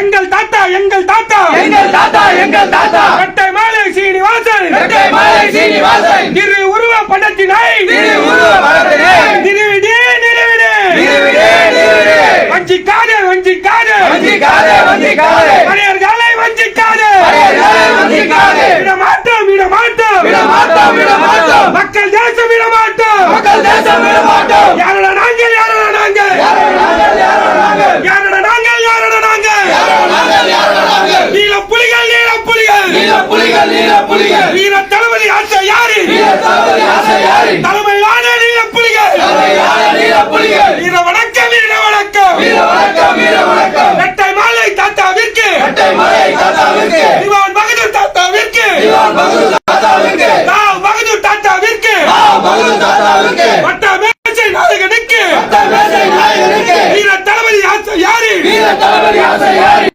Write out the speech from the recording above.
எங்கள் தாத்தா எங்கள் தாத்தா. எங்கள் தாத்தா எங்கள் தாத்தா. ரெட்டை மாலை சீனிவாசன். ரெட்டை மாலை சீனிவாசன். திரு உருவ படத்தினை. திரு உருவ படத்தினை. திருவிடே நிறுவிடே. நிறுவிடே நிறுவிடே. வஞ்சிக்காதே வஞ்சிக்காதே. வஞ்சிக்காதே வஞ்சிக்காதே. மனிதர்களை வஞ்சிக்காதே. மனிதர்களை வஞ்சிக்காதே. விட மாட்டோம் விட மாட்டோம் விட மாட்டோம் விட புலிக வீர தளபதி ஆசை யாரு? வீர தளபதி ஆசை யாரு? வணக்கம் வீர வீர வணக்கம் வீர வணக்கம். இரட்டை மாலை தாத்தாவிற்கு. இரட்டை மாலை யாரு?